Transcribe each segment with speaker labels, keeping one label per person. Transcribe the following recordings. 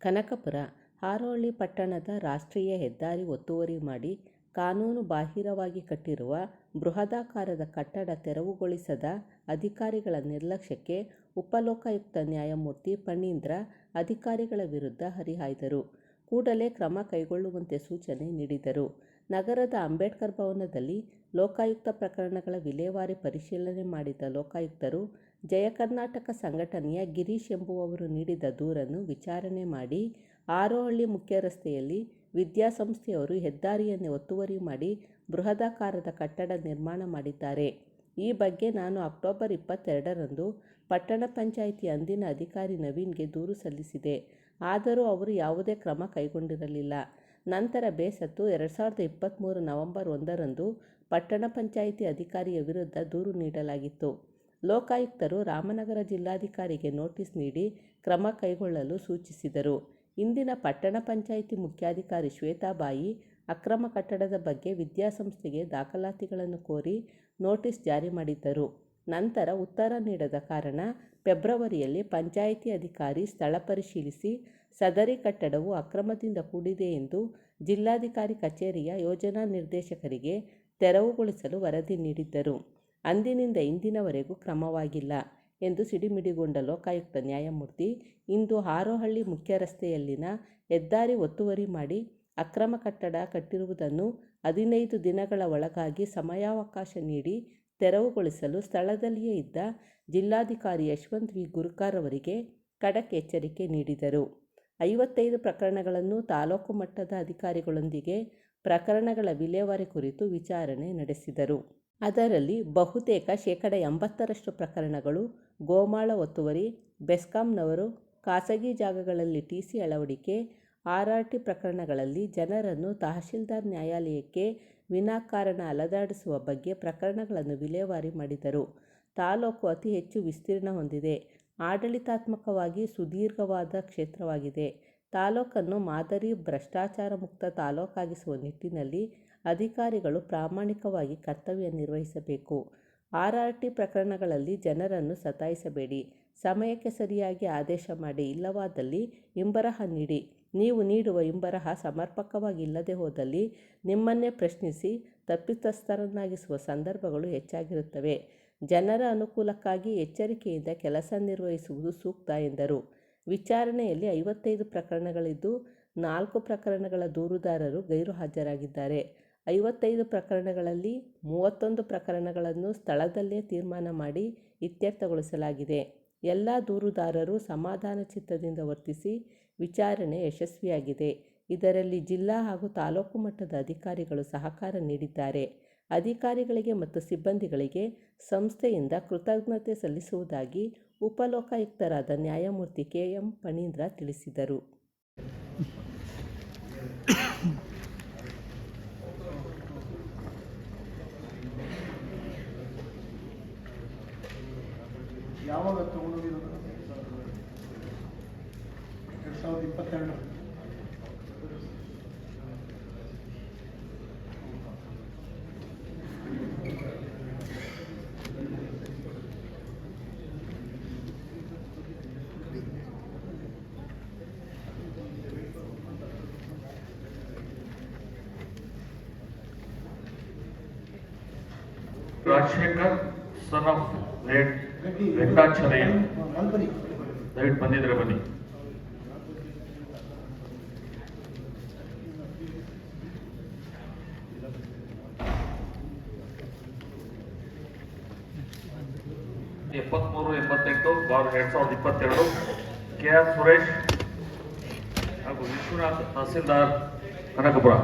Speaker 1: ಕನಕಪುರ ಹಾರೋಳ್ಳಿ ಪಟ್ಟಣದ ರಾಷ್ಟ್ರೀಯ ಹೆದ್ದಾರಿ ಒತ್ತುವರಿ ಮಾಡಿ ಕಾನೂನು ಬಾಹಿರವಾಗಿ ಕಟ್ಟಿರುವ ಬೃಹದಾಕಾರದ ಕಟ್ಟಡ ತೆರವುಗೊಳಿಸದ ಅಧಿಕಾರಿಗಳ ನಿರ್ಲಕ್ಷ್ಯಕ್ಕೆ ಉಪಲೋಕಾಯುಕ್ತ ನ್ಯಾಯಮೂರ್ತಿ ಪಣೀಂದ್ರ ಅಧಿಕಾರಿಗಳ ವಿರುದ್ಧ ಹರಿಹಾಯ್ದರು. ಕೂಡಲೇ ಕ್ರಮ ಕೈಗೊಳ್ಳುವಂತೆ ಸೂಚನೆ ನೀಡಿದರು. ನಗರದ ಅಂಬೇಡ್ಕರ್ ಭವನದಲ್ಲಿ ಲೋಕಾಯುಕ್ತ ಪ್ರಕರಣಗಳ ವಿಲೇವಾರಿ ಪರಿಶೀಲನೆ ಮಾಡಿದ ಲೋಕಾಯುಕ್ತರು, ಜಯಕರ್ನಾಟಕ ಸಂಘಟನೆಯ ಗಿರೀಶ್ ಎಂಬುವವರು ನೀಡಿದ ದೂರನ್ನು ವಿಚಾರಣೆ ಮಾಡಿ, ಆರೋಹಳ್ಳಿ ಮುಖ್ಯ ರಸ್ತೆಯಲ್ಲಿ ವಿದ್ಯಾಸಂಸ್ಥೆಯವರು ಹೆದ್ದಾರಿಯನ್ನೇ ಒತ್ತುವರಿ ಮಾಡಿ ಬೃಹದಾಕಾರದ ಕಟ್ಟಡ ನಿರ್ಮಾಣ ಮಾಡಿದ್ದಾರೆ. ಈ ಬಗ್ಗೆ ನಾನು ಅಕ್ಟೋಬರ್ ಇಪ್ಪತ್ತೆರಡರಂದು ಪಟ್ಟಣ ಪಂಚಾಯಿತಿ ಅಂದಿನ ಅಧಿಕಾರಿ ನವೀನ್ಗೆ ದೂರು ಸಲ್ಲಿಸಿದೆ. ಆದರೂ ಅವರು ಯಾವುದೇ ಕ್ರಮ ಕೈಗೊಂಡಿರಲಿಲ್ಲ. ನಂತರ ಬೇಸತ್ತು ಎರಡು ಸಾವಿರದ ಇಪ್ಪತ್ತ್ಮೂರು ನವಂಬರ್ ಒಂದರಂದು ಪಟ್ಟಣ ಪಂಚಾಯಿತಿ ಅಧಿಕಾರಿಯ ವಿರುದ್ಧ ದೂರು ನೀಡಲಾಗಿತ್ತು. ಲೋಕಾಯುಕ್ತರು ರಾಮನಗರ ಜಿಲ್ಲಾಧಿಕಾರಿಗೆ ನೋಟಿಸ್ ನೀಡಿ ಕ್ರಮ ಕೈಗೊಳ್ಳಲು ಸೂಚಿಸಿದರು. ಇಂದಿನ ಪಟ್ಟಣ ಪಂಚಾಯಿತಿ ಮುಖ್ಯಾಧಿಕಾರಿ ಶ್ವೇತಾಬಾಯಿ ಅಕ್ರಮ ಕಟ್ಟಡದ ಬಗ್ಗೆ ವಿದ್ಯಾಸಂಸ್ಥೆಗೆ ದಾಖಲಾತಿಗಳನ್ನು ಕೋರಿ ನೋಟಿಸ್ ಜಾರಿ ಮಾಡಿದ್ದರು. ನಂತರ ಉತ್ತರ ನೀಡದ ಕಾರಣ ಫೆಬ್ರವರಿಯಲ್ಲಿ ಪಂಚಾಯಿತಿ ಅಧಿಕಾರಿ ಸ್ಥಳ ಪರಿಶೀಲಿಸಿ ಸದರಿ ಕಟ್ಟಡವು ಅಕ್ರಮದಿಂದ ಕೂಡಿದೆ ಎಂದು ಜಿಲ್ಲಾಧಿಕಾರಿ ಕಚೇರಿಯ ಯೋಜನಾ ನಿರ್ದೇಶಕರಿಗೆ ತೆರವುಗೊಳಿಸಲು ವರದಿ ನೀಡಿದ್ದರು. ಅಂದಿನಿಂದ ಇಂದಿನವರೆಗೂ ಕ್ರಮವಾಗಿಲ್ಲ ಎಂದು ಸಿಡಿಮಿಡಿಗೊಂಡ ಲೋಕಾಯುಕ್ತ ನ್ಯಾಯಮೂರ್ತಿ, ಇಂದು ಹಾರೋಹಳ್ಳಿ ಮುಖ್ಯ ರಸ್ತೆಯಲ್ಲಿನ ಹೆದ್ದಾರಿ ಒತ್ತುವರಿ ಮಾಡಿ ಅಕ್ರಮ ಕಟ್ಟಡ ಕಟ್ಟಿರುವುದನ್ನು ಹದಿನೈದು ದಿನಗಳ ಒಳಗಾಗಿ ಸಮಯಾವಕಾಶ ನೀಡಿ ತೆರವುಗೊಳಿಸಲು ಸ್ಥಳದಲ್ಲಿಯೇ ಇದ್ದ ಜಿಲ್ಲಾಧಿಕಾರಿ ಯಶವಂತ್ ವಿ ಗುರುಕಾರ್ ಅವರಿಗೆ ಖಡಕ್ ಎಚ್ಚರಿಕೆ ನೀಡಿದರು. ಐವತ್ತೈದು ಪ್ರಕರಣಗಳನ್ನು ತಾಲೂಕು ಮಟ್ಟದ ಅಧಿಕಾರಿಗಳೊಂದಿಗೆ ಪ್ರಕರಣಗಳ ವಿಲೇವಾರಿ ಕುರಿತು ವಿಚಾರಣೆ ನಡೆಸಿದರು. ಅದರಲ್ಲಿ ಬಹುತೇಕ ಶೇಕಡ ಎಂಬತ್ತರಷ್ಟು ಪ್ರಕರಣಗಳು ಗೋಮಾಳ ಒತ್ತುವರಿ, ಬೆಸ್ಕಾಂನವರು ಖಾಸಗಿ ಜಾಗಗಳಲ್ಲಿ ಟಿಸಿ ಅಳವಡಿಕೆ, ಆರ್ಆರ್ಟಿ ಪ್ರಕರಣಗಳಲ್ಲಿ ಜನರನ್ನು ತಹಶೀಲ್ದಾರ್ ನ್ಯಾಯಾಲಯಕ್ಕೆ ವಿನಾಕಾರಣ ಅಲೆದಾಡಿಸುವ ಬಗ್ಗೆ ಪ್ರಕರಣಗಳನ್ನು ವಿಲೇವಾರಿ ಮಾಡಿದರು. ತಾಲೂಕು ಅತಿ ಹೆಚ್ಚು ವಿಸ್ತೀರ್ಣ ಹೊಂದಿದೆ. ಆಡಳಿತಾತ್ಮಕವಾಗಿ ಸುದೀರ್ಘವಾದ ಕ್ಷೇತ್ರವಾಗಿದೆ. ತಾಲೂಕನ್ನು ಮಾದರಿ ಭ್ರಷ್ಟಾಚಾರ ಮುಕ್ತ ತಾಲೂಕಾಗಿಸುವ ನಿಟ್ಟಿನಲ್ಲಿ ಅಧಿಕಾರಿಗಳು ಪ್ರಾಮಾಣಿಕವಾಗಿ ಕರ್ತವ್ಯ ನಿರ್ವಹಿಸಬೇಕು. ಆರ್ಆರ್ಟಿ ಪ್ರಕರಣಗಳಲ್ಲಿ ಜನರನ್ನು ಸತಾಯಿಸಬೇಡಿ. ಸಮಯಕ್ಕೆ ಸರಿಯಾಗಿ ಆದೇಶ ಮಾಡಿ. ಇಲ್ಲವಾದಲ್ಲಿ ಇಂಬರಹ ನೀಡಿ. ನೀವು ನೀಡುವ ಇಂಬರಹ ಸಮರ್ಪಕವಾಗಿ ಇಲ್ಲದೆ ಹೋದಲ್ಲಿ ನಿಮ್ಮನ್ನೇ ಪ್ರಶ್ನಿಸಿ ತಪ್ಪಿತಸ್ಥರನ್ನಾಗಿಸುವ ಸಂದರ್ಭಗಳು ಹೆಚ್ಚಾಗಿರುತ್ತವೆ. ಜನರ ಅನುಕೂಲಕ್ಕಾಗಿ ಎಚ್ಚರಿಕೆಯಿಂದ ಕೆಲಸ ನಿರ್ವಹಿಸುವುದು ಸೂಕ್ತ ಎಂದರು. ವಿಚಾರಣೆಯಲ್ಲಿ ಐವತ್ತೈದು ಪ್ರಕರಣಗಳಿದ್ದು, ನಾಲ್ಕು ಪ್ರಕರಣಗಳ ದೂರುದಾರರು ಗೈರು ಹಾಜರಾಗಿದ್ದಾರೆ. ಐವತ್ತೈದು ಪ್ರಕರಣಗಳಲ್ಲಿ ಮೂವತ್ತೊಂದು ಪ್ರಕರಣಗಳನ್ನು ಸ್ಥಳದಲ್ಲೇ ತೀರ್ಮಾನ ಮಾಡಿ ಇತ್ಯರ್ಥಗೊಳಿಸಲಾಗಿದೆ. ಎಲ್ಲ ದೂರುದಾರರು ಸಮಾಧಾನ ಚಿತ್ತದಿಂದ ವರ್ತಿಸಿ ವಿಚಾರಣೆ ಯಶಸ್ವಿಯಾಗಿದೆ. ಇದರಲ್ಲಿ ಜಿಲ್ಲಾ ಹಾಗೂ ತಾಲೂಕು ಮಟ್ಟದ ಅಧಿಕಾರಿಗಳು ಸಹಕಾರ ನೀಡಿದ್ದಾರೆ. ಅಧಿಕಾರಿಗಳಿಗೆ ಮತ್ತು ಸಿಬ್ಬಂದಿಗಳಿಗೆ ಸಂಸ್ಥೆಯಿಂದ ಕೃತಜ್ಞತೆ ಸಲ್ಲಿಸುವುದಾಗಿ ಉಪಲೋಕಾಯುಕ್ತರಾದ ನ್ಯಾಯಮೂರ್ತಿ ಕೆ. ಎಂ. ಫಣೀಂದ್ರ ತಿಳಿಸಿದರು.
Speaker 2: ಯಾವಾಗ ತಗೊಂಡೋಗಿರೋದು ಎರಡು ಸಾವಿರದ ಇಪ್ಪತ್ತೆರಡು
Speaker 3: Rajashekar son of late Venkatachalaiah
Speaker 2: mulberry
Speaker 3: ದಯವಿಟ್ಟು ಬಂದಿದ್ರೆ ಬನ್ನಿ. ಎಪ್ಪತ್ಮೂರು ಎಂಬತ್ತೆಂಟು ಬಾರ್, ಎರಡ್ ಸಾವಿರದ ಇಪ್ಪತ್ತೆರಡು. ಕೆ ಆರ್ ಸುರೇಶ್ ಹಾಗೂ ವಿಶ್ವನಾಥ್ ತಹಸೀಲ್ದಾರ್ ಕನಕಪುರ.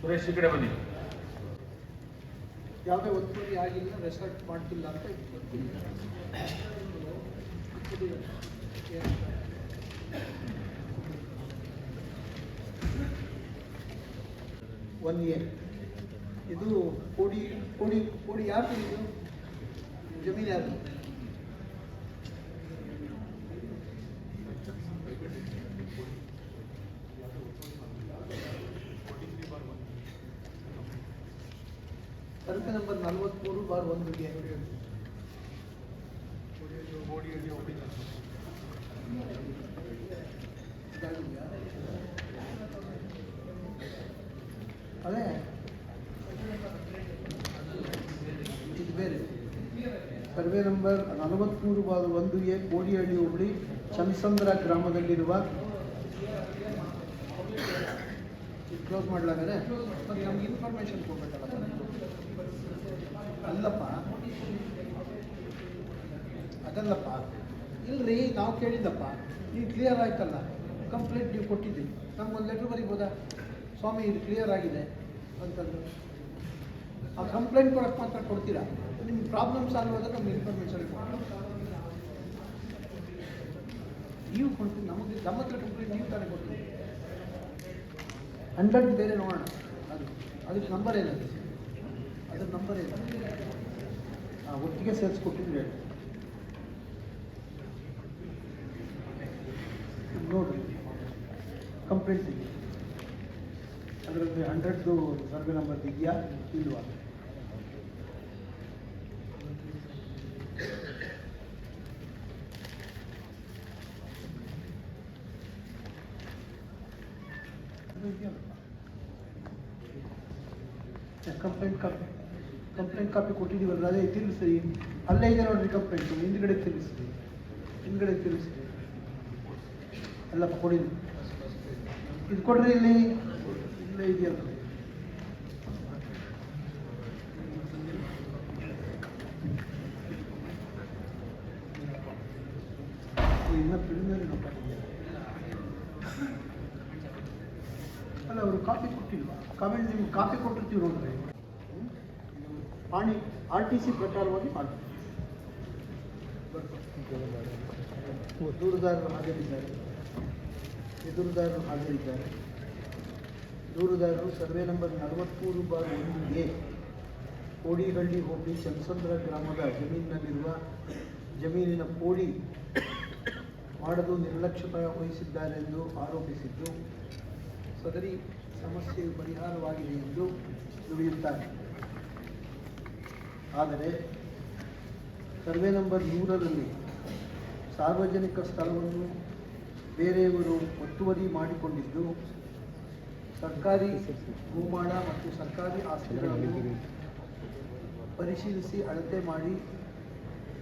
Speaker 3: ಸುರೇಶ್ ಈ ಕಡೆ ಬನ್ನಿ.
Speaker 2: ಯಾವುದೇ ಒತ್ತುವರಿ ಆಗಿಲ್ಲ ರೆಸಾರ್ಟ್ ಮಾಡ್ತಿಲ್ಲ ಅಂತ ಒನ್ ಇಯರ್ ಇದು ಕೋಡಿ ಕೋಡಿ ಕೋಡಿ ಯಾರು ಇದು? ಜಮೀನು ಯಾರು ಅದೇ.
Speaker 4: ಸರ್ವೆ ನಂಬರ್ ನಲವತ್ತ್ಮೂರು ಬಾಲ್ ಒಂದು ಎ ಕೋಡಿಹಳ್ಳಿ ಹುಬ್ಳಿ ಚಮಸಂದ್ರ ಗ್ರಾಮದಲ್ಲಿರುವ ಕ್ಲೋಸ್
Speaker 2: ಮಾಡ್ಲಾಗರೆ? ನಮ್ಗೆ ಇನ್ಫಾರ್ಮೇಶನ್ ಕೊಡ್ಬೇಕಲ್ಲ.
Speaker 4: ಅಲ್ಲಪ್ಪ. ಅದಲ್ಲಪ್ಪ. ಇಲ್ರಿ ನಾವು ಕೇಳಿದ್ದಪ್ಪ. ನೀವು ಕ್ಲಿಯರ್ ಆಯ್ತಲ್ಲ. ಕಂಪ್ಲೇಂಟ್ ನೀವು ಕೊಟ್ಟಿದ್ದೀವಿ ನಮ್ಗೊಂದು ಲೆಟ್ರ್ ಬರೀಬೋದಾ? ಸ್ವಾಮಿ, ಇದು ಕ್ಲಿಯರ್ ಆಗಿದೆ ಅಂತಂದು ಆ ಕಂಪ್ಲೇಂಟ್ ಕೊಡೋಕ್ಕೆ ಮಾತ್ರ ಕೊಡ್ತೀರಾ? ನಿಮ್ಮ ಪ್ರಾಬ್ಲಮ್ ಸಾಲ್ವ್ ಆದಾಗ ನಮ್ಗೆ ಇನ್ಫಾರ್ಮೇಷನ್ ನೀವು ಕೊಡ್ತೀವಿ ನಮಗೆ, ನಮ್ಮ ಹತ್ರ ಕಂಪ್ಲೇಂಟ್ ನೀವು ತಾನೇ ಕೊಡ್ತೀವಿ ಹಂಡ್ರೆಡ್ ಬೇರೆ ನೋಡೋಣ. ಅದು, ಅದಕ್ಕೆ ನಂಬರ್ ಏನಿದೆ ಅದ್ರ ನಂಬರ್ ಏನು? ಹಾಂ ಒಟ್ಟಿಗೆ ಸೇರಿಸ್ಕೊಟ್ಟಿದ್ರೆ ಹೇಳಿ. ನೋಡಿರಿ. ಕಂಪ್ಲೇಂಟ್ ಇದೆ ಅದರಲ್ಲಿ ಹಂಡ್ರೆಡ್ದು ಸರ್ವೆ ನಂಬರ್ ಇದೆಯಾ? ಇಲ್ವಾ? ಕಂಪ್ಲೇಂಟ್ ಕಾಪಿ ಕಂಪ್ಲೇಂಟ್ ಕಾಪಿ ಕೊಟ್ಟಿದ್ದೀವಲ್ಲ ಅದೇ ತಿರುಗಿಸಿ ಅಲ್ಲೇ ಇದೆ ನೋಡ್ರಿ ಕಂಪ್ಲೇಂಟ್ ಹಿಂದ್ಗಡೆ ತಿರುಗಿಸಿ ಹಿಂದ್ಗಡೆ ತಿರುಗಿಸಿ ಅಲ್ಲಪ್ಪ ಕೊಡಿ. ಇದು ಕೊಡ್ರಿ ಇಲ್ಲಿ ಇಲ್ಲೇ ಇದೆಯಲ್ಲ ಇನ್ನು ಪ್ರಿಲಿಮಿನರಿ ನೋಡ್ತಾ ಅಲ್ಲ ಅವರು ಕಾಪಿ ಕೊಟ್ಟಿಲ್ವಾ ಕಾಪಿ ನಿಮ್ಗೆ ಕಾಪಿ ಕೊಟ್ಟಿರ್ತೀವಿ ನೋಡ್ರಿ ಹ್ಮ್? ಪಾಣಿ ಆರ್ ಟಿ ಸಿ ಪ್ರಕಾರವಾಗಿ ಮಾಡಿ ದೂರುದಾರರು ಹಾಜರಿದ್ದಾರೆ ಎದುರುದಾರರು ಹಾಜರಿದ್ದಾರೆ. ದೂರುದಾರರು ಸರ್ವೆ ನಂಬರ್ ನಲವತ್ತ್ಮೂರು ಬಾರ್ ಒಂದು ಎ, ಕೋಡಿಹಳ್ಳಿ ಹೋಬಳಿ ಚಂದ್ರ ಗ್ರಾಮದ ಜಮೀನಿನಲ್ಲಿರುವ ಜಮೀನಿನ ಕೋಡಿ ಮಾಡಲು ನಿರ್ಲಕ್ಷ್ಯತೆ ವಹಿಸಿದ್ದಾರೆಂದು ಆರೋಪಿಸಿದ್ದು, ಸದರಿ ಸಮಸ್ಯೆ ಪರಿಹಾರವಾಗಿದೆ ಎಂದು ನುಡಿಯುತ್ತಾರೆ. ಆದರೆ, ಸರ್ವೆ ನಂಬರ್ ನೂರರಲ್ಲಿ ಸಾರ್ವಜನಿಕ ಸ್ಥಳವನ್ನು ಬೇರೆಯವರು ಒತ್ತುವರಿ ಮಾಡಿಕೊಂಡಿದ್ದು ಸರ್ಕಾರಿ ಭೂಮಾಡ ಮತ್ತು ಸರ್ಕಾರಿ ಆಸ್ತಿಗಳನ್ನು ಪರಿಶೀಲಿಸಿ ಅಳತೆ ಮಾಡಿ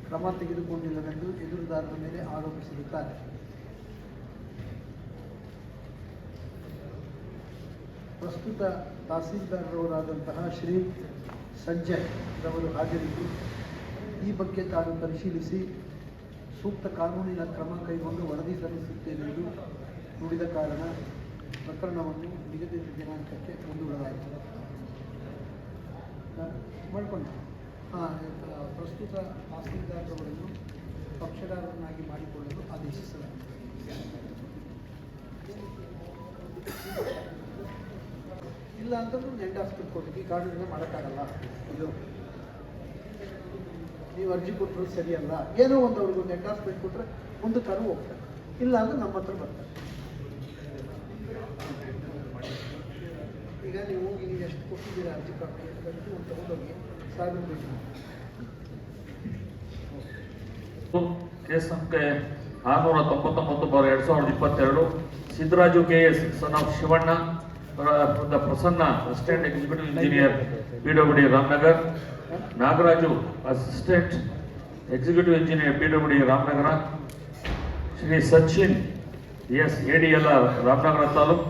Speaker 4: ಕ್ರಮ ತೆಗೆದುಕೊಂಡಿಲ್ಲವೆಂದು ಎದುರುದಾರರ ಮೇಲೆ ಆರೋಪಿಸಿರುತ್ತಾರೆ ಪ್ರಸ್ತುತ ತಹಸೀಲ್ದಾರರವರಾದಂತಹ ಶ್ರೀ ಸಂಜಯ್ ರವರು ಹಾಜರಿದ್ದು ಈ ಬಗ್ಗೆ ತಾನು ಪರಿಶೀಲಿಸಿ ಸೂಕ್ತ ಕಾನೂನಿನ ಕ್ರಮ ಕೈಗೊಂಡು ವರದಿ ಸಲ್ಲಿಸುತ್ತೇನೆಂದು ನುಡಿದ ಕಾರಣ ಪ್ರಕರಣವನ್ನು ನಿಗದಿತ ದಿನಾಂಕಕ್ಕೆ ಮುಂದೂಡಲಾಯಿತು. ಮಾಡಿಕೊಂಡು ಹಾಂ ಪ್ರಸ್ತುತ ತಹಸೀಲ್ದಾರರವರನ್ನು ಪಕ್ಷಗಾರರನ್ನಾಗಿ ಮಾಡಿಕೊಳ್ಳಲು ಆದೇಶಿಸಲಾಗಿದೆ. ಇಲ್ಲ ಅಂತಂದ್ರೆ ನೆಂಟ್ ಆಫ್ ಕೊಟ್ಟಿಗೆ ಕಾರಣದಿಂದ ಮಾಡೋಕ್ಕಾಗಲ್ಲ. ಇದು ನೀವು ಅರ್ಜಿ ಕೊಟ್ಟರು ಸರಿಯಲ್ಲ ಏನೋ ಒಂದು ಅವ್ರಿಗೆ ಒಂದು ಎಂಡಾರ್ಸ್ಮೆಂಟ್ ಕೊಟ್ಟರೆ ಮುಂದೆ ಕರು ಹೋಗ್ತಾರೆ. ಇಲ್ಲ ಅಂದ್ರೆ ನಮ್ಮ ಹತ್ರ ಬರ್ತಾರೆ. ಈಗ ನೀವು ಹೋಗಿ ನೀವು ಎಷ್ಟು ಕೊಟ್ಟಿದ್ದೀರಾ ಅರ್ಜಿ ಕಾಪಿ ಅಂತ ಒಂದು ತಗೊಂಡೋಗಿ ಸಾವಿರ
Speaker 3: ಕೇಸ್ ಸಂಖ್ಯೆ ಆರುನೂರ ತೊಂಬತ್ತೊಂಬತ್ತು ಬಾರ್ ಎರಡ್ ಸಾವಿರದ ಇಪ್ಪತ್ತೆರಡು, Siddaraju K S son of Shivanna Prasanna, assistant executive engineer PWD Ramanagar. Nagaraju assistant executive engineer PWD Ramanagara, Shri Sachin, S ADL Ramanagara taluk,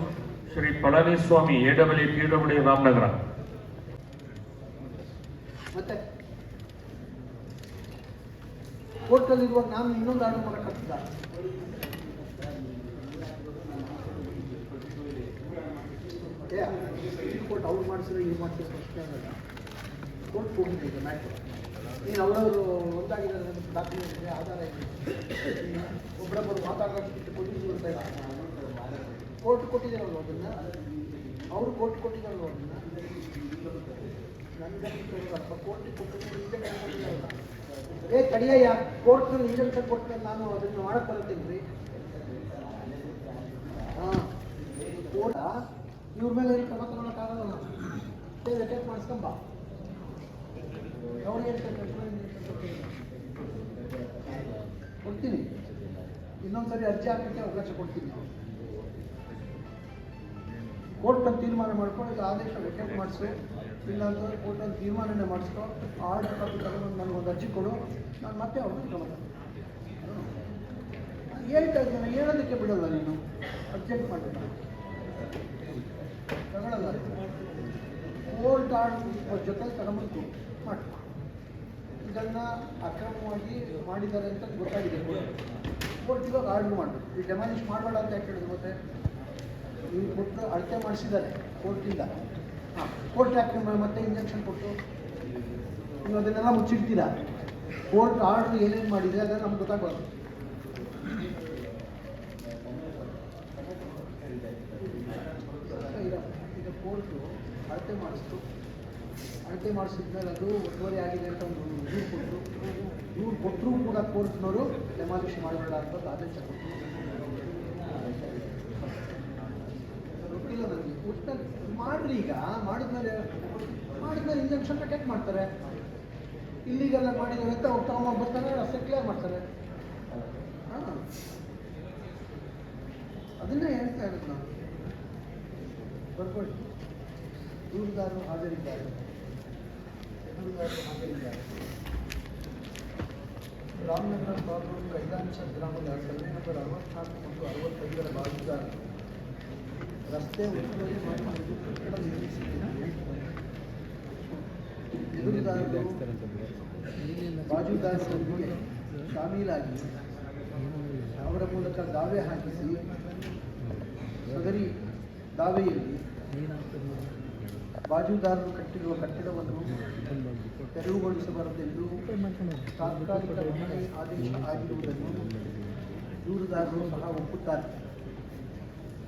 Speaker 3: Shri Palaniswamy A W PWD Ramanagara.
Speaker 4: ಮತ್ತೆ ನಾನು ಇನ್ನೊಂದು order ಮಾಡೋಕ್ಕಾಗ್ತದ ಮಾಡಿಸಿದ್ರೆ ಮಾಡಿಸಿದ್ರೆ ಪ್ರಶ್ನೆ ಆಗಲ್ಲ court ಈಗ matter ನೀನು ಅವರವರು ಒಂದಾಗಿದ್ದಾರೆ ದಾಖಲೆ ಇದೆ, ಆಧಾರ ಇದೆ. ಒಬ್ಬರೊಬ್ಬರು ಮಾತಾಡೋಕ್ಕೆ ಕೊಟ್ಟಿದ್ದು ಅಂತ ಕೋರ್ಟ್ ಕೊಟ್ಟಿದ್ದಾರಲ್ವ ಅದನ್ನು? ಅವರು ಕೋರ್ಟ್ ಕೊಟ್ಟಿದ್ದಾರಲ್ವ ಅದನ್ನು? ನನಗೆ ಕೋರ್ಟ್ ಕೊಟ್ಟಿದ್ದಾರಲ್ಲ ಏ ಕಡಿಯಯ್ಯ ಕೋರ್ಟ್ ಇಂಜೆಕ್ಷನ್ ಕೊಟ್ಟರೆ ನಾನು ಅದನ್ನು ಮಾಡಕ್ಕೆ ಬರುತ್ತೇನೆ ರೀ ಹಾಂ. ಕೋರ್ಟ ಇವ್ರ ಮೇಲೆ ಕ್ರಮ ತಗೊಳಕ್ಕಾಗಲ್ಲ ವೆಕೆಟ್ ಮಾಡಿಸ್ಕೊಂಬ ಕೊಡ್ತೀನಿ. ಇನ್ನೊಂದ್ಸರಿ ಅರ್ಜಿ ಹಾಕಕ್ಕೆ ಅವಕಾಶ ಕೊಡ್ತೀನಿ ಕೋರ್ಟ್ ಬಂದು ತೀರ್ಮಾನ ಮಾಡ್ಕೊಂಡು ಆದೇಶ ವೆಕೆಟ್ ಇಲ್ಲಾಂದ್ರೆ ಕೋರ್ಟ್ ಕೋರ್ಟಲ್ಲಿ ತೀರ್ಮಾನನೇ ಮಾಡಿಸ್ಕೊ ಆರ್ಡರ್ ಕಾಪಿ ತಗೊಂಡು ಒಂದು ಅರ್ಜಿ ಕೊಡು, ನಾನು ಮತ್ತೆ ಅವ್ರಿಗೆ ತಗೊಂಡು ಹೇಳ್ತಾ ಇದ್ದೀನಿ, ಹೇಳೋದಕ್ಕೆ ಬಿಡಲ್ಲ ನೀನು. ಅರ್ಜೆಂಟ್ ಮಾಡಿಲ್ಲ ತಗೊಳ್ಳಲ್ಲ. ಕೋರ್ಟ್ ಆರ್ಡರ್ ಜೊತೆ ತಗೊಂಡ್ಬಿಟ್ಟು ಮಾಡಿ ಇದನ್ನು ಅಕ್ರಮವಾಗಿ ಮಾಡಿದ್ದಾರೆ ಅಂತ ಗೊತ್ತಾಗಿದೆ. ಕೋರ್ಟ್ ಇವಾಗ ಆರ್ಡರ್ ಮಾಡಬೇಕು. ಈ ಡೆಮಾಲಿಷ್ ಮಾಡಬೇಡ ಅಂತ ಯಾಕೆ ಹೇಳಿದ್ರು ಮತ್ತೆ? ನೀವು ಕೊಟ್ಟು ಅಳತೆ ಮಾಡಿಸಿದ್ದಾರೆ ಕೋರ್ಟಿಂದ ಹಾಂ ಕೋರ್ಟ್ ಯಾಕೆ ಮತ್ತೆ ಇಂಜೆಕ್ಷನ್ ಕೊಟ್ಟು? ನೀವು ಅದನ್ನೆಲ್ಲ ಮುಚ್ಚಿಡ್ತೀರಾ? ಕೋರ್ಟ್ ಆರ್ಡರ್ ಏನೇನು ಮಾಡಿದೆ ಅದನ್ನು ನಮ್ಗೆ ಗೊತ್ತಾಗಬಾರ್ದು. ಈಗ ಕೋರ್ಟು ಅಳತೆ ಮಾಡಿಸ್ತು. ಅಳತೆ ಮಾಡಿಸಿದ್ಮೇಲೆ ಅದು ಒತ್ತುವರಿ ಆಗಿದೆ ಅಂತ ಒಂದು ದೂರು ಕೊಟ್ಟರು ದೂರು ಕೊಟ್ಟರೂ ಕೂಡ ಕೋರ್ಟ್ನವರು ಡೆಮಾಲಿಷ್ ಮಾಡಬೇಡ ಅಂತ ಆದೇಶ ಕೊಟ್ಟರು ಗೊತ್ತಿಲ್ಲ ನನಗೆ. ಮಾಡ್ರಿ ಈಗ. ಮಾಡಿದ್ಮೇಲೆ ಮಾಡಿದ್ಮೇಲೆ ಇಂಜೆಕ್ಷನ್ ಅಟ್ಯಾಕ್ ಮಾಡ್ತಾರೆ. ಇಲ್ಲಿಗೆಲ್ಲ ಮಾಡಿದ್ರೆ ಅಂತ ಅವ್ರು ತಗೊಂಡ್ ಬರ್ತಾರೆ ರಸ್ತೆ ಕ್ಲಿಯರ್ ಮಾಡ್ತಾರೆ. ಹಾಂ. ಅದನ್ನೇ ಹೇಳ್ತಾ ಇರೋದು ನಾನು. ಬರ್ಕೊಳ್ಳಿ. ದೂರದಾರು ಹಾಜರಿದ್ದಾರೆ. ರಾಮನಗರ ತಾಲೂಕು ಕೈಲಾಂಚ ಗ್ರಾಮದ ಸರ್ವೆ ನಂಬರ್ ಅರವತ್ನಾಲ್ಕು ಮತ್ತು ಅರವತ್ತೈದರ ಬಾಜುದಾರ ರಸ್ತೆ ಒತ್ತುವರಿ ಮಾಡಿ ಕಟ್ಟಡ ನಿರ್ಮಿಸಿದ್ದೇನೆ ದೂರುದಾರರು ಬಾಜುದಾರರೊಂದಿಗೆ ಶಾಮೀಲಾಗಿ ಅವರ ಮೂಲಕ ದಾವೆ ಹಾಕಿಸಿ ಸದರಿ ದಾವೆಯಲ್ಲಿ ಬಾಜುದಾರರು ಕಟ್ಟಿರುವ ಕಟ್ಟಡವನ್ನು ತೆರವುಗೊಳಿಸಬಾರದೆಂದು ತಾತ್ಕಾಲಿಕ ಆದೇಶ ಆಗಿರುವುದನ್ನು ದೂರುದಾರರು ಸಹ ಒಪ್ಪುತ್ತಾರೆ.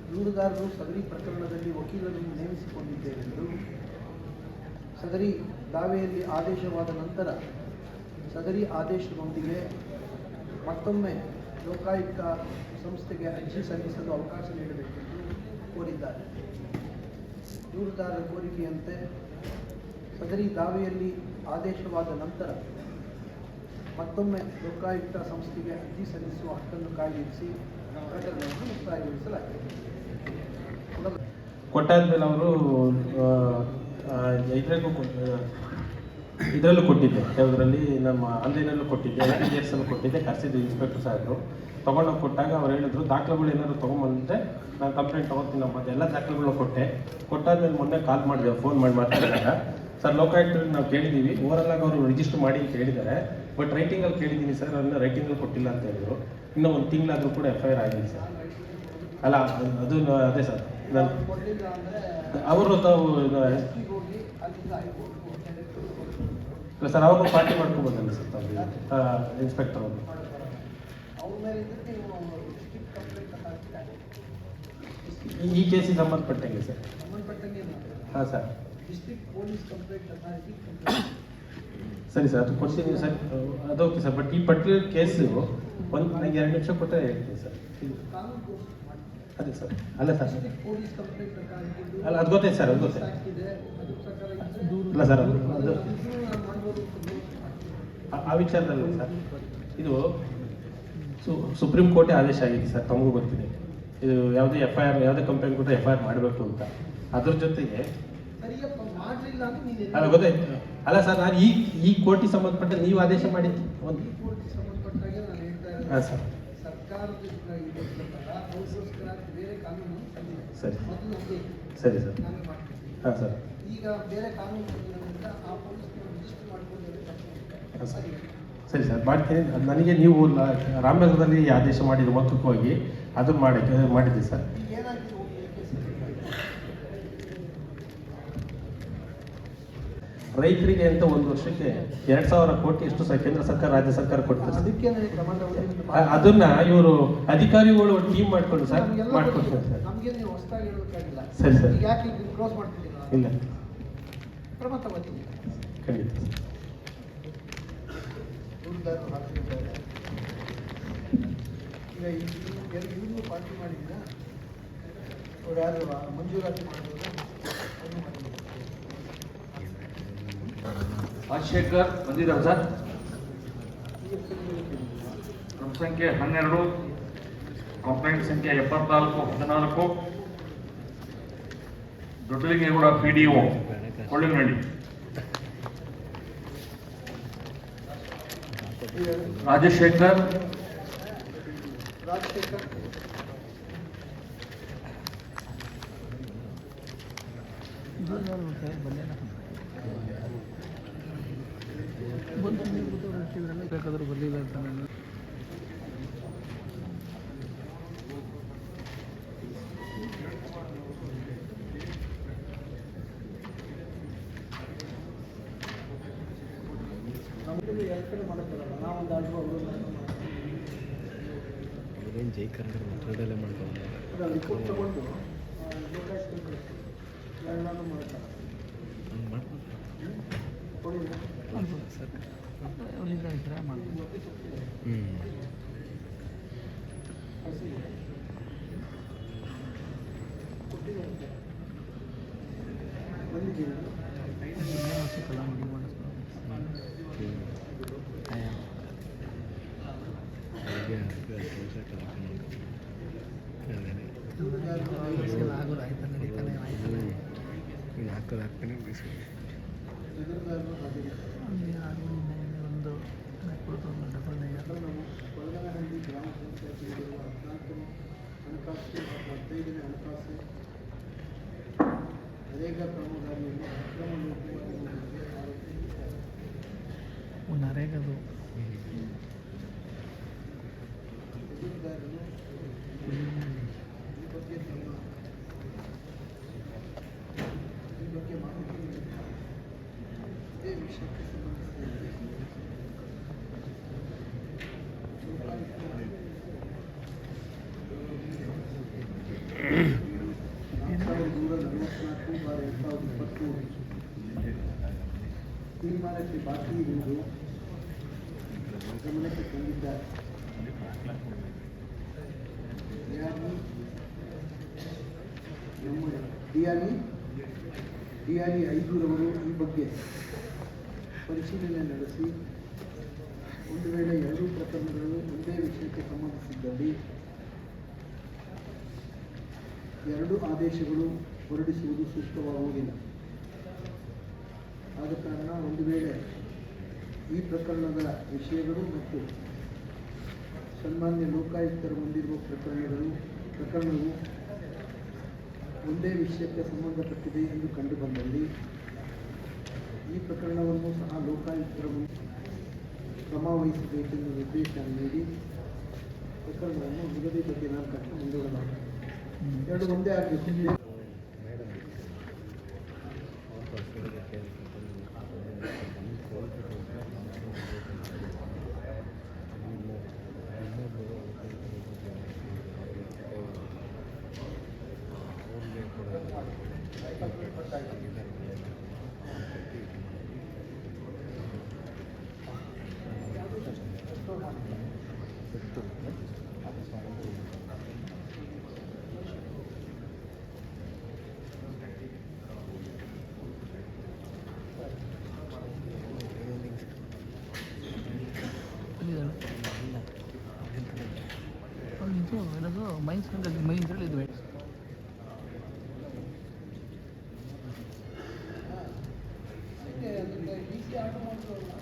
Speaker 4: ದೂರುದಾರರು ಸದರಿ ಪ್ರಕರಣದಲ್ಲಿ ವಕೀಲರನ್ನು ನೇಮಿಸಿಕೊಂಡಿದ್ದೇವೆಂದು ಸದರಿ ದಾವೆಯಲ್ಲಿ ಆದೇಶವಾದ ನಂತರ ಸದರಿ ಆದೇಶದೊಂದಿಗೆ ಮತ್ತೊಮ್ಮೆ ಲೋಕಾಯುಕ್ತ ಸಂಸ್ಥೆಗೆ ಅರ್ಜಿ ಸಲ್ಲಿಸಲು ಅವಕಾಶ ನೀಡಬೇಕೆಂದು ಕೋರಿದ್ದಾರೆ. ದೂರುದಾರರ ಕೋರಿಕೆಯಂತೆ ಸದರಿ ದಾವೆಯಲ್ಲಿ ಆದೇಶವಾದ ನಂತರ ಮತ್ತೊಮ್ಮೆ ಲೋಕಾಯುಕ್ತ ಸಂಸ್ಥೆಗೆ ಅರ್ಜಿ ಸಲ್ಲಿಸುವ ಹಕ್ಕನ್ನು ಕಾಯ್ದಿರಿಸಿ ಪ್ರಕರಣವನ್ನು ಮುಕ್ತಾಯಗೊಳಿಸಲಾಗಿದೆ.
Speaker 5: ಕೊಟ್ಟಾದ್ಮೇಲೆ ಅವರು ಇದ್ರಾಗೂ ಇದರಲ್ಲೂ ಕೊಟ್ಟಿದ್ದೆ, ಯಾವುದರಲ್ಲಿ ನಮ್ಮ ಆನ್ಲೈನಲ್ಲೂ ಕೊಟ್ಟಿದ್ದೆ ಅಲ್ಲೂ ಕೊಟ್ಟಿದ್ದೆ ಕರೆಸಿದ್ದು ಇನ್ಸ್ಪೆಕ್ಟರ್ ಸಾಹೇಬರು. ತೊಗೊಂಡೋಗಿ ಕೊಟ್ಟಾಗ ಅವ್ರು ಹೇಳಿದ್ರು, ದಾಖಲೆಗಳು ಏನಾದ್ರು ತೊಗೊಂಬಂದ್ರೆ ನಾನು ಕಂಪ್ಲೇಂಟ್ ತೊಗೊತೀನಿ ನಮ್ಮ ಎಲ್ಲ ದಾಖಲೆಗಳು ಕೊಟ್ಟೆ. ಕೊಟ್ಟಾದ್ಮೇಲೆ ಮೊನ್ನೆ ಕಾಲ್ ಮಾಡಿದೆ ಫೋನ್ ಮಾಡಿ ಮಾತಾಡಿದಾಗ, ಸರ್ ಲೋಕಾಯುಕ್ತರಿಗೆ ನಾವು ಕೇಳಿದ್ದೀವಿ ಓವರಲ್ ಆಗಿ ಅವರು ರಿಜಿಸ್ಟರ್ ಮಾಡಿ ಅಂತ ಹೇಳಿದ್ದಾರೆ ಬಟ್ ರೈಟಿಂಗಲ್ಲಿ ಕೇಳಿದ್ದೀನಿ ಸರ್ ಅದನ್ನ ರೈಟಿಂಗಲ್ಲಿ ಕೊಟ್ಟಿಲ್ಲ ಅಂತ ಹೇಳಿದ್ರು. ಇನ್ನೂ ಒಂದು ತಿಂಗಳಾದರೂ ಕೂಡ ಎಫ್ ಐ ಆರ್ ಆಗಿದೆ ಸರ್. ಅಲ್ಲ, ಅದು ಅದೇ ಸರ್, ನಾನು ಅವರು ತಾವು ಇಲ್ಲ ಸರ್ ಅವರು ಪಾರ್ಟಿ ಮಾಡ್ಕೊಬೋದಲ್ಲ ಸರ್ ತಾವು ಇನ್ಸ್ಪೆಕ್ಟರ್ ಅವರು
Speaker 4: ಅವ್ರ ಮೇಲೆ ಇದ್ದಕ್ಕೆ ನೀವು ಡಿಸ್ಟ್ರಿಕ್ಟ್ ಕಂಪ್ಲೇಂಟ್ ಹಾಕಿದ್ದಾರೆ
Speaker 5: ಈ- ಕೇಸಿಗೆ ಸಂಬಂಧಪಟ್ಟಂಗೆ ಸರ್? ಹಾಂ ಸರ್. ಸರಿ ಸರ್ ಅದು ಕೊಡ್ತೀನಿ ಸರ್. ಅದು ಓಕೆ ಸರ್ ಬಟ್ ಈ ಪರ್ಟಿಕ್ಯುಲರ್ ಕೇಸು ಒಂದು ನನಗೆ ಎರಡು ನಿಮಿಷ ಕೊಟ್ಟರೆ ಹೇಳ್ತೀನಿ ಸರ್. ಅದೇ ಸರ್. ಅಲ್ಲ ಸರ್. ಅಲ್ಲ ಅದು ಗೊತ್ತೈತೆ ಸರ್ ಅದು
Speaker 4: ಇದ್ರೆ
Speaker 5: ಇಲ್ಲ ಸರ್ ಅದು ಆ ವಿಚಾರದಲ್ಲಿ ಸರ್ ಇದು ಸು ಸುಪ್ರೀಂ ಕೋರ್ಟೇ ಆದೇಶ ಆಗಿದೆ ಸರ್ ತಮಗೂ ಗೊತ್ತಿದೆ. ಇದು ಯಾವುದೇ ಎಫ್ ಐ ಆರ್ ಯಾವುದೇ ಕಂಪ್ಲೇಂಟ್ ಕೂಡ ಎಫ್ ಐ ಆರ್ ಮಾಡಬೇಕು ಅಂತ. ಅದ್ರ ಜೊತೆಗೆ ಅಲ್ಲ ಗೊತ್ತಾಯ್ತು ಅಲ್ಲ ಸರ್ ನಾನು ಈ ಈ ಕೋರ್ಟಿಗೆ ಸಂಬಂಧಪಟ್ಟ ನೀವು ಆದೇಶ ಮಾಡಿದ್ದು ಒಂದು ಹಾಂ ಸರ್. ಸರಿ. ಸರಿ ಸರ್. ಹಾಂ ಸರ್.
Speaker 4: ಈಗ ಬೇರೆ ಕಾನೂನು
Speaker 5: ಹಾಂ ಸರ್. ಸರಿ ಸರ್ ಮಾಡ್ತೀನಿ. ನನಗೆ ನೀವು ರಾಮನಗರದಲ್ಲಿ ಆದೇಶ ಮಾಡಿದ ಮೊತ್ತಕ್ಕೋಗಿ ಅದು ಮಾಡಿ ಮಾಡಿದ್ದೆ ಸರ್. ರೈತರಿಗೆ ಅಂತ ಒಂದು ವರ್ಷಕ್ಕೆ ಎರಡು ಸಾವಿರ ಕೋಟಿ ಎಷ್ಟು ಸರ್ ಕೇಂದ್ರ ಸರ್ಕಾರ ರಾಜ್ಯ ಸರ್ಕಾರ ಕೊಡ್ತಾರೆ ಅದನ್ನ ಇವರು ಅಧಿಕಾರಿಗಳು ಟೀಮ್ ಮಾಡ್ಕೊಂಡು ಸರ್ ಮಾಡ್ಕೊಡ್ತಾರೆ ಸರ್. ಸರಿ, ಸರ್. ಇಲ್ಲ. ಖಂಡಿತ
Speaker 4: ದೂರದಾರರು ಹಾಕಿದ್ದಾರೆ ಈಗ ಇವ್ರಿಗೂ ಪಾರ್ಟಿ ಮಾಡಿದ್ದೀರಾ? ಅವ್ರು ಯಾರು ಮಂಜೂರಾತಿ ಮಾಡಿದ್ರು
Speaker 3: ರಾಜಶೇಖರ್, ಬಂದಿದ್ದಾರೆ ಸರ್? ನಮ್ಮ ಸಂಖ್ಯೆ ಹನ್ನೆರಡು, ಕಂಪ್ಲೇಂಟ್ ಸಂಖ್ಯೆ ಎಪ್ಪತ್ನಾಲ್ಕು, ಹದಿನಾಲ್ಕು. Doddalingegowda P D O Kollinahalli Rajashekar
Speaker 4: Rajashekar
Speaker 2: ಬೇಕಾದರೂ ಬರಲಿಲ್ಲ ಅಂತ ನಾನು
Speaker 4: ನಮ್ಮಲ್ಲಿ ಎರಡು ಕಡೆ ಮಾಡೋಕ್ಕಲ್ಲ ನಾವೊಂದು ಆರ್ಡ್ರು ಅವರು
Speaker 6: ಅವ್ರೇನು ಜೈ ಕನ್ನಡ ಮಾತಾಡೋದಲ್ಲೇ ಮಾಡ್ಕೊಂಡು
Speaker 4: ರಿಪೋರ್ಟ್ ತಗೊಂಡು ಎರಡನ್ನೂ ಮಾಡ್ತಾರೆ
Speaker 6: ಹಂಗೆ ಮಾಡ್ಬೋದು
Speaker 4: ಕೊಡಿ
Speaker 2: ಮಾಡ್ಬೋದು ಸರ್ ಅವರಿಂದ ಇದ್ರೆ ಮಾಡ್ಬೋದು
Speaker 6: ಹ್ಞೂ ಹಾಕೋದು ಹಾಕ್ತಾನೆ
Speaker 4: ಬಿಸಿ
Speaker 2: ಒಂದು ಆರು ಇನ್ನೊಂದು ಒಂದು ನಾಲ್ಕು ಒಂದು ಡಬಲ್ ನೈನ್
Speaker 4: ಎಲ್ಲ ನಾವು ಕೊಳಗನಹಳ್ಳಿ ಗ್ರಾಮ ಪಂಚಾಯತಿಯಲ್ಲಿರುವ ಹದಿನಾಲ್ಕನೇ ಹಣಕಾಸು ಮತ್ತು ಹದಿನೈದನೇ ಹಣಕಾಸು ನರೇಗಾ ಕಾಮಗಾರಿಯನ್ನು ಅಕ್ರಮ ಲೋಪಮಾಡುವ ಬಗ್ಗೆ ಆರೋಪಿ
Speaker 2: ಒಂದು ನರೇಗದು
Speaker 4: ಎದುರುಗಾರರು ಈ ಬಗ್ಗೆ ತಮ್ಮ ಈ ಬಗ್ಗೆ ಮಾಹಿತಿ ನೀಡಿದ್ದಾರೆ ಇದೇ ವಿಷಯಕ್ಕೆ ಸಂಬಂಧಿಸಿದಂತೆ ನಾಲ್ಕು ಸಾವಿರದ ನೂರ ನಲವತ್ನಾಲ್ಕು ಬಾರ್ ಎರಡು ಸಾವಿರದ ಇಪ್ಪತ್ತ್ಮೂರು ತೀರ್ಮಾನಕ್ಕೆ ಬಾಕಿ ಇರುವುದು ಗಮನಕ್ಕೆ ತಂದಿದ್ದಾರೆ ಡಿಯಾನಿ ನಮ್ಮ ಡಿಯಾನಿ ಡಿಯಾನಿ ಐದೂರವರು ಈ ಬಗ್ಗೆ. ಪರಿಶೀಲನೆ ನಡೆಸಿ ಒಂದು ವೇಳೆ ಎರಡೂ ಪ್ರಕರಣಗಳು ಒಂದೇ ವಿಷಯಕ್ಕೆ ಸಂಬಂಧಿಸಿದ್ದಲ್ಲಿ ಎರಡು ಆದೇಶಗಳು ಹೊರಡಿಸುವುದು ಸೂಕ್ತವಾಗುವುದಿಲ್ಲ. ಆದ ಕಾರಣ ಒಂದು ವೇಳೆ ಈ ಪ್ರಕರಣಗಳ ವಿಷಯಗಳು ಮತ್ತು ಸನ್ಮಾನ್ಯ ಲೋಕಾಯುಕ್ತರು ಹೊಂದಿರುವ ಪ್ರಕರಣಗಳು, ಪ್ರಕರಣವು ಒಂದೇ ವಿಷಯಕ್ಕೆ ಸಂಬಂಧಪಟ್ಟಿದೆ ಎಂದು ಕಂಡುಬಂದಲ್ಲಿ ಈ ಪ್ರಕರಣವನ್ನು ಸಹ ಲೋಕಾಯುಕ್ತರ ಕ್ರಮವಹಿಸಬೇಕೆಂದು ಕ್ರಮ ವಹಿಸಬೇಕೆಂದು ನಿರ್ದೇಶನ ನೀಡಿ ಪ್ರಕರಣವನ್ನು ನಿಗದಿತ ದಿನಾಂಕಕ್ಕೆ ಮುಂದೂಡಲಾಗಿದೆ. ಎರಡು ಒಂದೇ ಆಗಬೇಕು.
Speaker 2: ಇದು ಏನದು ಮೈನ್ ಅಂತೇಳಿ ಇದು
Speaker 4: ಅದಕ್ಕೆ ಅದಕ್ಕೆ ಡಿ ಸಿ ಆರ್ಡರ್ ಮಾಡ್ಕೊಡ್ತಾರೆ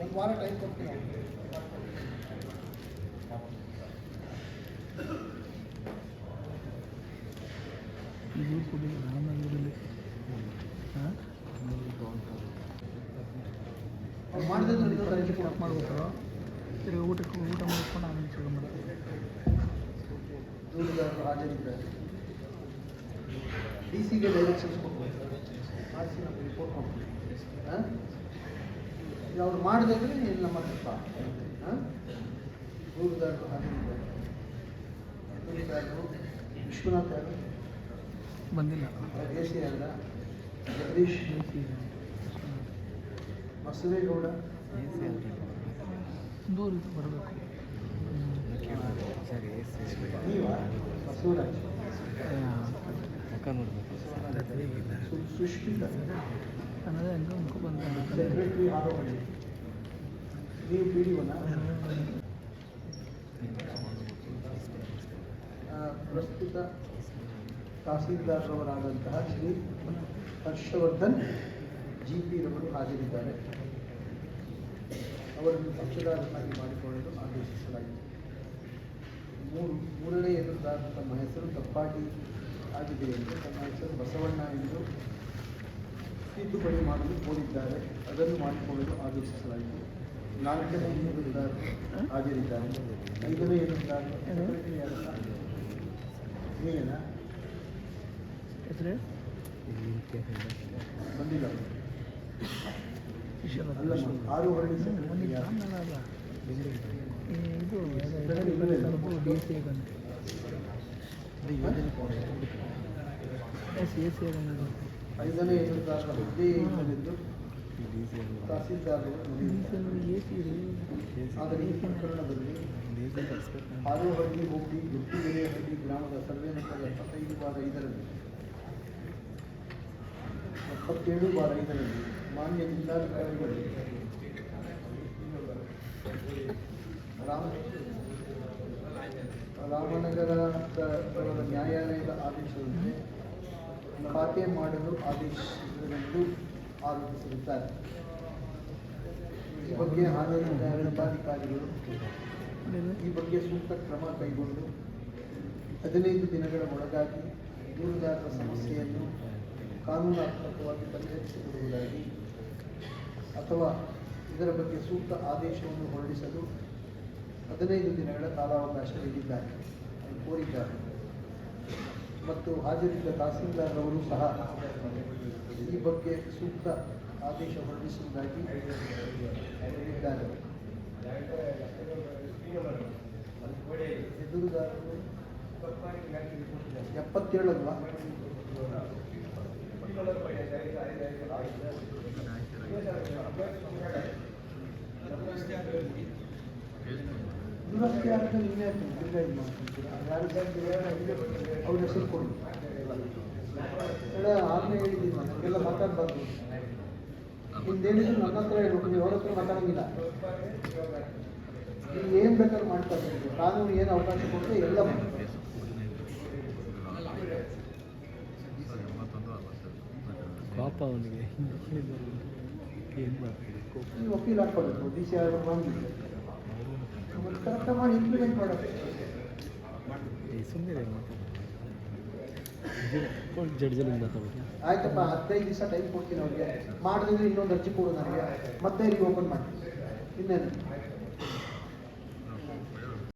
Speaker 4: ಒಂದು ವಾರ ಟೈಮ್
Speaker 2: ಕೊಡ್ತೀನಿ ರಾಮನಗರದಲ್ಲಿ ಹಾಂ ಸ್ಟಾಪ್ ಮಾಡ್ಬಿಟ್ಟು ಊಟಕ್ಕೆ ಊಟ ಮಾಡ್ಕೊಂಡು ಆಮೇಲೆ ಶುರು ಮಾಡ್ತೀವಿ.
Speaker 4: ದೂರುದಾರರು ಹಾಜರಿದ್ದಾರೆ ಡಿ ಸಿಗೆ ಡೈರೆಕ್ಷನ್ಸ್ ಮಾಡಿಸಿ ರಿಪೋರ್ಟ್ ಕೊಡ್ತೀವಿ. ಹಾಂ? ಯಾರು ಅವ್ರು ಮಾಡಿದ್ರೆ ನೀನು ನಮ್ಮ ತಪ್ಪ ಹಾಂ? ದೂರುದಾರರು ಹಾಜರಿದ್ದಾರೆ ದೂರುದಾರರು ವಿಶ್ವನಾಥ್ ಯಾರು?
Speaker 2: ಬಂದಿಲ್ಲ.
Speaker 4: ಎ ಸಿ ಅಲ್ಲ ಜಗದೀಶ್ ಬಸವೇಗೌಡ.
Speaker 2: ದೂರ ಬರಬೇಕು.
Speaker 6: ಸರಿ ಮುಖ ನೋಡಬೇಕು.
Speaker 2: ಅನ್ನೋದೇ ಹಂಗೆ ಅನ್ಕೊ ಬಂದ
Speaker 4: ಪ್ರಸ್ತುತ ತಹಸೀಲ್ದಾರ್ರವರಾದಂತಹ ಶ್ರೀ ಹರ್ಷವರ್ಧನ್ ಜಿ ಪಿ ರವರು ಹಾಜರಿದ್ದಾರೆ. ಅವರನ್ನು ಪಕ್ಷದಾರನಾಗಿ ಮಾಡಿಕೊಳ್ಳಲು ಆದೇಶಿಸಲಾಗಿದೆ. ಮೂರು ಮೂರನೇ ಎದುರುದಾರ ತಮ್ಮ ಹೆಸರು ತಪ್ಪಾಗಿ ಆಗಿದೆ ಎಂದು ತಮ್ಮ ಹೆಸರು ಬಸವಣ್ಣ ಎಂದು ತಿದ್ದುಪಡಿ ಮಾಡಲು ಕೋರಿದ್ದಾರೆ. ಅದನ್ನು ಮಾಡಿಕೊಳ್ಳಲು ಆದೇಶಿಸಲಾಗಿದೆ. ನಾಲ್ಕನೇ ಎದುರುದಾರ ಹಾಜರಿದ್ದಾರೆ ಐದನೇ ಎದುರುದಾರ ನೀನೇನಾ ಬಂದಿಲ್ಲ. ಐದನೇ ತಹಸೀಲ್ದಾರರು. ಆದರೆ ಈ ಪ್ರಕರಣದಲ್ಲಿ ಹಾರೋಹಳ್ಳಿ ಹೋಬಳಿ ಗುತ್ತಿಗೆರೆಹಳ್ಳಿ ಗ್ರಾಮದ ಸರ್ವೆ ನಂಬರ್ ಎಪ್ಪತ್ತೈದು ಬಾರ ಐದರಲ್ಲಿ ಎಪ್ಪತ್ತೇಳು ಬಾರ ಐದರಲ್ಲಿ ಮಾನ್ಯ ಜಿಲ್ಲಾಧಿಕಾರಿಗಳು ರಾಮ ರಾಮನಗರ ನ್ಯಾಯಾಲಯದ ಆದೇಶದಂತೆ ಖಾತೆ ಮಾಡಲು ಆದೇಶಿಸಿದರೆಂದು ಆರೋಪಿಸಿರುತ್ತಾರೆ ಈ ಬಗ್ಗೆ ಹಾನೂರು ಜಿಲ್ಲಾಧಿಕಾರಿಗಳು ಈ ಬಗ್ಗೆ ಸೂಕ್ತ ಕ್ರಮ ಕೈಗೊಂಡು ಹದಿನೈದು ದಿನಗಳ ಒಳಗಾಗಿ ದೂರುದಾರರ ಸಮಸ್ಯೆಯನ್ನು ಕಾನೂನಾತ್ಮಕವಾಗಿ ಪರಿಹರಿಸಿಕೊಡುವುದಾಗಿ ಅಥವಾ ಇದರ ಬಗ್ಗೆ ಸೂಕ್ತ ಆದೇಶವನ್ನು ಹೊರಡಿಸಲು ಹದಿನೈದು ದಿನಗಳ ಕಾಲಾವಕಾಶ ನೀಡಿದ್ದಾರೆ ಕೋರಿದ್ದಾರೆ. ಮತ್ತು ಹಾಜರಿದ್ದ ತಹಸೀಲ್ದಾರ್ರವರು ಸಹ ಈ ಬಗ್ಗೆ ಸೂಕ್ತ ಆದೇಶ ಹೊರಡಿಸುವುದಾಗಿ ಹೇಳಿದ್ದಾರೆ. ಎದುರುದಾರರು ಎಪ್ಪತ್ತೇಳು ಅಲ್ವಾ ದುರಸ್ತಿ ಆದ್ರೆ ಅವ್ರ ಹೆಸರು ಎಲ್ಲ ಮಾತಾಡಬಾರ್ದು ನಿಮ್ದೇನಿದ್ರು ಹೇಳ್ಬೇಕು ನೀವು ಅವ್ರ ಮಾತಾಡೋಂಗಿಲ್ಲ ನೀವು ಏನು ಬೇಕಾದ್ರೂ ಮಾಡ್ತಾ ಇದ್ದೀರಿ ಕಾನೂನು ಏನು ಅವಕಾಶ ಕೊಟ್ಟರೆ ಎಲ್ಲ ಮಾಡ್ತಾರೆ
Speaker 6: ಪಾಪ ಅವನಿಗೆ. ಏನು
Speaker 4: ನೀವು ವಕೀಲ್ ಹಾಕ್ಕೊಳ್ಬೇಕು ಡಿ ಸಿ ಆರ್ ಬಂದು ಕರೆಕ್ಟ್ ಮಾಡಿ ಇಂಪ್ಲಿಮೆಂಟ್ ಮಾಡಬೇಕು
Speaker 6: ಸುಮ್ಮನೆ ಜಡ್ಜಲ್ಲಿ
Speaker 4: ಆಯ್ತಪ್ಪ ಹದಿನೈದು ದಿವಸ ಟೈಮ್ ಕೊಡ್ತೀನಿ ಅವ್ರಿಗೆ. ಮಾಡಿದ್ರೆ ಇನ್ನೊಂದು ಅರ್ಜಿ ಕೊಡು ನನಗೆ. ಮತ್ತೆ ಇಲ್ಲಿ ಓಪನ್ ಮಾಡಿ ಇನ್ನೇನು?